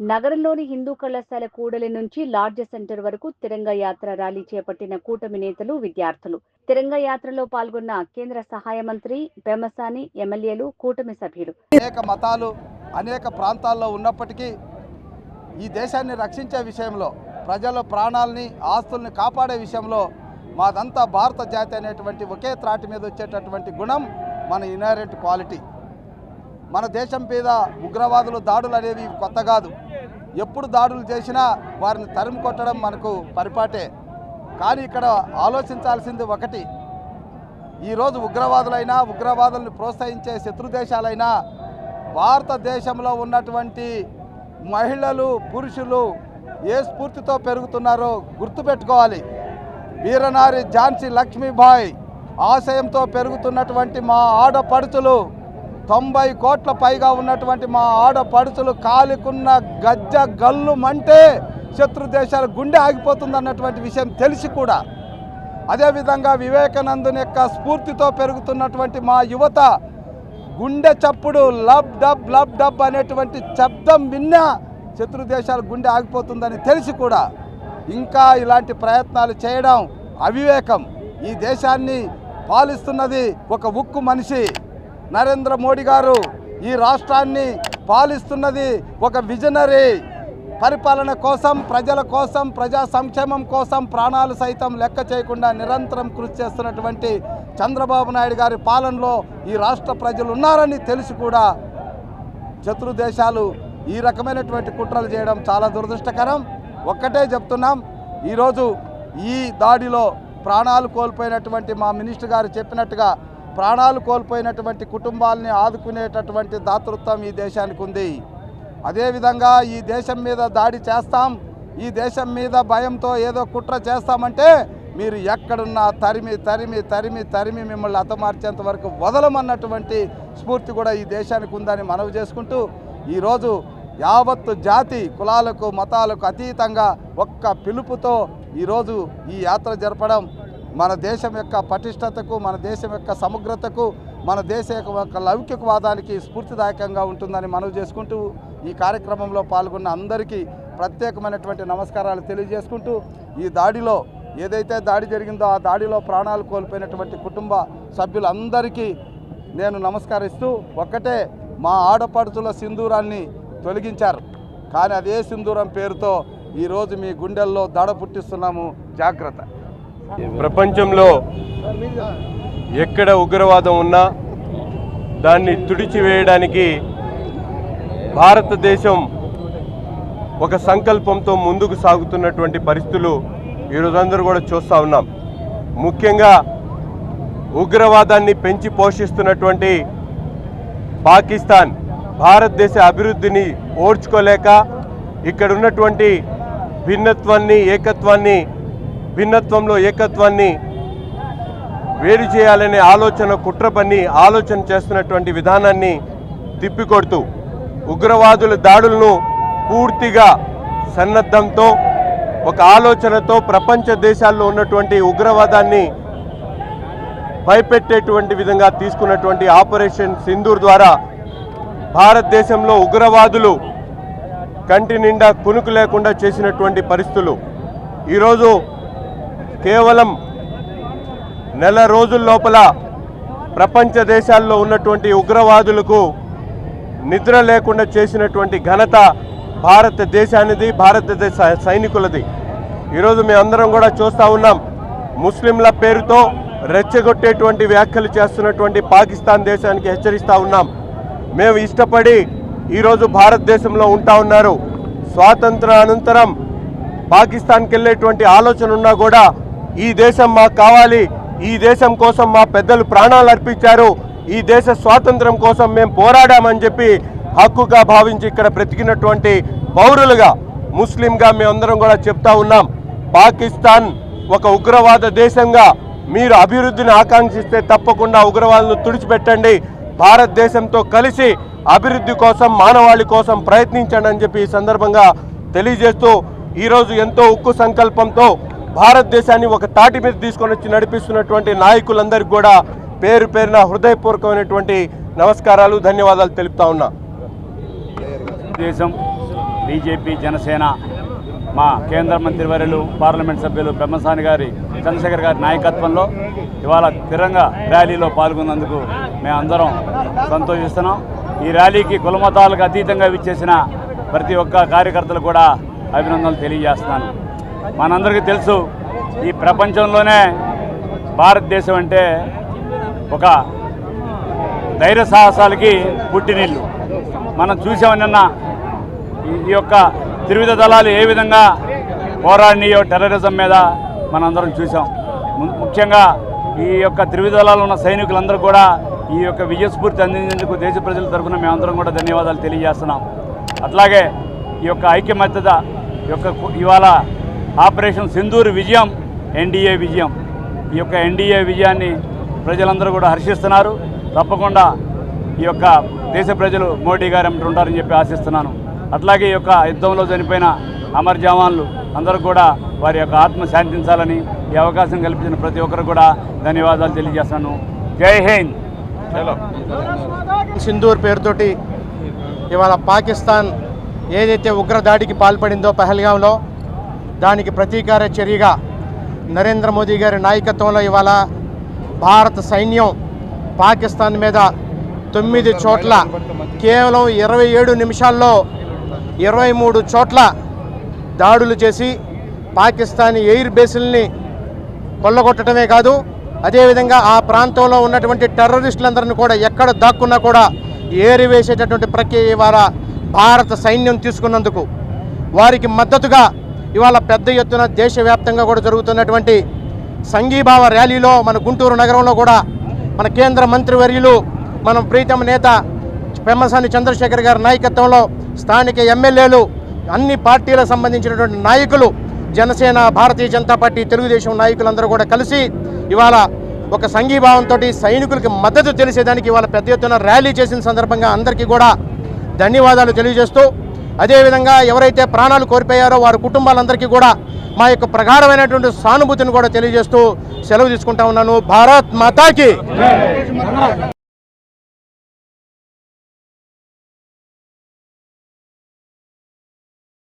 నగరంలోని హిందూ కళాశాల కూడలి నుంచి లార్జ్ సెంటర్ వరకు తిరంగ యాత్ర ర్యాలీ చేపట్టిన కూటమి నేతలు విద్యార్థులు. తిరంగ యాత్రలో పాల్గొన్న కేంద్ర సహాయ మంత్రి పెమసాని ఎమ్మెల్యేలు కూటమి సభ్యులు. అనేక మతాలు అనేక ప్రాంతాల్లో ఉన్నప్పటికీ ఈ దేశాన్ని రక్షించే విషయంలో ప్రజల ప్రాణాలని ఆస్తుల్ని కాపాడే విషయంలో మాదంతా భారత జాతి అనేటువంటి ఒకే త్రాటి మీద వచ్చేటటువంటి గుణం మన ఇన్హరెంట్ క్వాలిటీ. మన దేశం మీద ఉగ్రవాదులు దాడులు అనేవి కొత్త కాదు. ఎప్పుడు దాడులు చేసినా వారిని తరిమి కొట్టడం మనకు పరిపాటే. కానీ ఇక్కడ ఆలోచించాల్సింది ఒకటి. ఈరోజు ఉగ్రవాదులైనా ఉగ్రవాదులను ప్రోత్సహించే శత్రు దేశాలైనా భారతదేశంలో ఉన్నటువంటి మహిళలు పురుషులు ఏ స్ఫూర్తితో పెరుగుతున్నారో గుర్తుపెట్టుకోవాలి. వీరనారి ఝాన్సీ లక్ష్మీబాయి ఆశయంతో పెరుగుతున్నటువంటి మా ఆడపడుచులు తొంభై కోట్ల పైగా ఉన్నటువంటి మా ఆడపడుచులు కాలికున్న గజ్జ గల్లు మంటే శత్రు దేశాల గుండె ఆగిపోతుంది అన్నటువంటి విషయం తెలిసి కూడా. అదేవిధంగా వివేకానందుని యొక్క స్ఫూర్తితో పెరుగుతున్నటువంటి మా యువత గుండె చప్పుడు లబ్ డబ్ లబ్ డబ్ అనేటువంటి శబ్దం విన్నా శత్రు దేశాల గుండె ఆగిపోతుందని తెలిసి కూడా ఇంకా ఇలాంటి ప్రయత్నాలు చేయడం అవివేకం. ఈ దేశాన్ని పాలిస్తున్నది ఒక ఉక్కు మనిషి. నరేంద్ర మోడీ గారు ఈ రాష్ట్రాన్ని పాలిస్తున్నది ఒక విజనరీ పరిపాలన కోసం ప్రజల కోసం ప్రజా సంక్షేమం కోసం ప్రాణాలు సైతం లెక్క చేయకుండా నిరంతరం కృషి చేస్తున్నటువంటి చంద్రబాబు నాయుడు గారి పాలనలో ఈ రాష్ట్ర ప్రజలు ఉన్నారని తెలిసి కూడా శత్రు దేశాలు ఈ రకమైనటువంటి కుట్రలు చేయడం చాలా దురదృష్టకరం. ఒక్కటే చెప్తున్నాం ఈరోజు ఈ దాడిలో ప్రాణాలు కోల్పోయినటువంటి మా మినిస్టర్ గారు చెప్పినట్టుగా ప్రాణాలు కోల్పోయినటువంటి కుటుంబాలని ఆదుకునేటటువంటి దాతృత్వం ఈ దేశానికి ఉంది. అదేవిధంగా ఈ దేశం మీద దాడి చేస్తాం ఈ దేశం మీద భయంతో ఏదో కుట్ర చేస్తామంటే మీరు ఎక్కడున్నా తరిమి తరిమి తరిమి తరిమి మిమ్మల్ని అతమార్చేంత వరకు వదలమన్నటువంటి స్ఫూర్తి కూడా ఈ దేశానికి ఉందని మనవి చేసుకుంటూ ఈరోజు యావత్తు జాతి కులాలకు మతాలకు అతీతంగా ఒక్క పిలుపుతో ఈరోజు ఈ యాత్ర జరపడం మన దేశం యొక్క పటిష్టతకు మన దేశం యొక్క సమగ్రతకు మన దేశ యొక్క లౌకికవాదానికి స్ఫూర్తిదాయకంగా ఉంటుందని మనవి చేసుకుంటూ ఈ కార్యక్రమంలో పాల్గొన్న అందరికీ ప్రత్యేకమైనటువంటి నమస్కారాలు తెలియజేసుకుంటూ ఈ దాడిలో ఏదైతే దాడి జరిగిందో ఆ దాడిలో ప్రాణాలు కోల్పోయినటువంటి కుటుంబ సభ్యులందరికీ నేను నమస్కరిస్తూ ఒక్కటే మా ఆడపడుచుల సింధూరాన్ని తొలగించారు. కానీ అదే సింధూరం పేరుతో ఈరోజు మీ గుండెల్లో దడ పుట్టిస్తున్నాము. జాగ్రత్త. ప్రపంచంలో ఎక్కడ ఉగ్రవాదం ఉన్నా దాన్ని తుడిచివేయడానికి భారతదేశం ఒక సంకల్పంతో ముందుకు సాగుతున్నటువంటి పరిస్థితులు ఈరోజు అందరూ కూడా చూస్తూ ఉన్నాం. ముఖ్యంగా ఉగ్రవాదాన్ని పెంచి పోషిస్తున్నటువంటి పాకిస్తాన్ భారతదేశ అభివృద్ధిని ఓడ్చుకోలేక ఇక్కడ ఉన్నటువంటి భిన్నత్వాన్ని ఏకత్వాన్ని భిన్నత్వంలో ఏకత్వాన్ని వేరు చేయాలనే ఆలోచన కుట్ర పన్ని ఆలోచన చేస్తున్నటువంటి విధానాన్ని తిప్పికొడుతూ ఉగ్రవాదుల దాడులను పూర్తిగా సన్నద్ధంతో ఒక ఆలోచనతో ప్రపంచ దేశాల్లో ఉన్నటువంటి ఉగ్రవాదాన్ని భయపెట్టేటువంటి విధంగా తీసుకున్నటువంటి ఆపరేషన్ సింధూర్ ద్వారా భారతదేశంలో ఉగ్రవాదులు కంటి నిండా కునుకు లేకుండా చేసినటువంటి పరిస్థితులు. ఈరోజు కేవలం నెల రోజుల లోపల ప్రపంచ దేశాల్లో ఉన్నటువంటి ఉగ్రవాదులకు నిద్ర లేకుండా చేసినటువంటి ఘనత భారతదేశానిది భారతదేశ సైనికులది. ఈరోజు మేమందరం కూడా చూస్తూ ఉన్నాం ముస్లింల పేరుతో రెచ్చగొట్టేటువంటి వ్యాఖ్యలు చేస్తున్నటువంటి పాకిస్తాన్ దేశానికి హెచ్చరిస్తూ ఉన్నాం. మేము ఇష్టపడి ఈరోజు భారతదేశంలో ఉంటా ఉన్నారు. స్వాతంత్ర అనంతరం పాకిస్తాన్కి వెళ్ళేటువంటి ఆలోచన ఉన్నా కూడా ఈ దేశం మాకు కావాలి. ఈ దేశం కోసం మా పెద్దలు ప్రాణాలు అర్పించారు. ఈ దేశ స్వాతంత్రం కోసం మేము పోరాడామని చెప్పి హక్కుగా భావించి ఇక్కడ బ్రతికినటువంటి పౌరులుగా ముస్లింగా మేమందరం కూడా చెప్తా ఉన్నాం. పాకిస్తాన్ ఒక ఉగ్రవాద దేశంగా మీరు అభివృద్ధిని ఆకాంక్షిస్తే తప్పకుండా ఉగ్రవాదులను తుడిచిపెట్టండి. భారతదేశంతో కలిసి అభివృద్ధి కోసం మానవాళి కోసం ప్రయత్నించండి అని చెప్పి ఈ సందర్భంగా తెలియజేస్తూ ఈరోజు ఎంతో ఉక్కు సంకల్పంతో భారతదేశాన్ని ఒక తాటి మీద తీసుకొని వచ్చి నడిపిస్తున్నటువంటి నాయకులందరికీ కూడా పేరు పేరున హృదయపూర్వకమైనటువంటి నమస్కారాలు ధన్యవాదాలు తెలుపుతా ఉన్నా. దేశం బీజేపీ జనసేన మా కేంద్ర మంత్రివర్యులు పార్లమెంట్ సభ్యులు బ్రహ్మసాని గారి చంద్రశేఖర్ గారి నాయకత్వంలో ఇవాళ తిరంగ ర్యాలీలో పాల్గొన్నందుకు మేమందరం సంతోషిస్తున్నాం. ఈ ర్యాలీకి కులమతాలకు అతీతంగా విచ్చేసిన ప్రతి ఒక్క కార్యకర్తలు కూడా అభినందనలు తెలియజేస్తున్నాను. మనందరికీ తెలుసు ఈ ప్రపంచంలోనే భారతదేశం అంటే ఒక ధైర్య సాహసాలకి పుట్టినీళ్ళు మనం చూసాం నిన్న ఈ- ఈ యొక్క త్రివిధ దళాలు ఏ విధంగా పోరాడినాయో టెర్రరిజం మీద మనందరం చూసాం. ముఖ్యంగా ఈ యొక్క త్రివిధ దళాలు ఉన్న సైనికులందరూ కూడా ఈ యొక్క విజయస్ఫూర్తి అందించేందుకు దేశ ప్రజల తరఫున మేమందరం కూడా ధన్యవాదాలు తెలియజేస్తున్నాం. అట్లాగే ఈ యొక్క ఐక్యమత్యత యొక్క ఇవాళ ఆపరేషన్ సింధూర్ విజయం ఎన్డీఏ విజయం. ఈ యొక్క ఎన్డీఏ విజయాన్ని ప్రజలందరూ కూడా హర్షిస్తున్నారు. తప్పకుండా ఈ యొక్క దేశ ప్రజలు మోడీ గారు ఉంటారని చెప్పి ఆశిస్తున్నాను. అట్లాగే ఈ యొక్క యుద్ధంలో చనిపోయిన అమర్ జవాన్లు అందరూ కూడా వారి యొక్క ఆత్మ శాంతించాలని ఈ అవకాశం కల్పించిన ప్రతి ఒక్కరు కూడా ధన్యవాదాలు తెలియజేస్తాను జై హింద్! సింధూర్ పేరుతోటి ఇవాళ పాకిస్తాన్ ఏదైతే ఉగ్రదాడికి పాల్పడిందో పహల్గాంలో దానికి ప్రతీకార చర్యగా నరేంద్ర మోదీ గారి నాయకత్వంలో ఇవాళ భారత సైన్యం పాకిస్తాన్ మీద తొమ్మిది చోట్ల కేవలం ఇరవై ఏడు నిమిషాల్లో ఇరవై మూడు చోట్ల దాడులు చేసి పాకిస్తాన్ ఎయిర్ బేసుల్ని కొల్లగొట్టడమే కాదు అదేవిధంగా ఆ ప్రాంతంలో ఉన్నటువంటి టెర్రరిస్టులందరినీ కూడా ఎక్కడ దాక్కున్నా కూడా ఏరివేసేటటువంటి ప్రక్రియ ఇవాళ భారత సైన్యం తీసుకున్నందుకు వారికి మద్దతుగా ఇవాళ పెద్ద ఎత్తున దేశవ్యాప్తంగా కూడా జరుగుతున్నటువంటి సంఘీభావ ర్యాలీలో మన గుంటూరు నగరంలో కూడా మన కేంద్ర మంత్రివర్యులు మన ప్రీతమ నేత పెమ్మసాని చంద్రశేఖర్ గారి నాయకత్వంలో స్థానిక ఎమ్మెల్యేలు అన్ని పార్టీలకు సంబంధించినటువంటి నాయకులు జనసేన భారతీయ జనతా పార్టీ తెలుగుదేశం నాయకులందరూ కూడా కలిసి ఇవాళ ఒక సంఘీభావంతో సైనికులకి మద్దతు తెలిసేదానికి ఇవాళ పెద్ద ఎత్తున ర్యాలీ చేసిన సందర్భంగా అందరికీ కూడా ధన్యవాదాలు తెలియజేస్తూ అదేవిధంగా ఎవరైతే ప్రాణాలు కోల్పోయారో వారి కుటుంబాలందరికీ కూడా మా యొక్క ప్రగాఢమైనటువంటి సానుభూతిని కూడా తెలియజేస్తూ సెలవు తీసుకుంటా ఉన్నాను. భారత్ మాతాకి.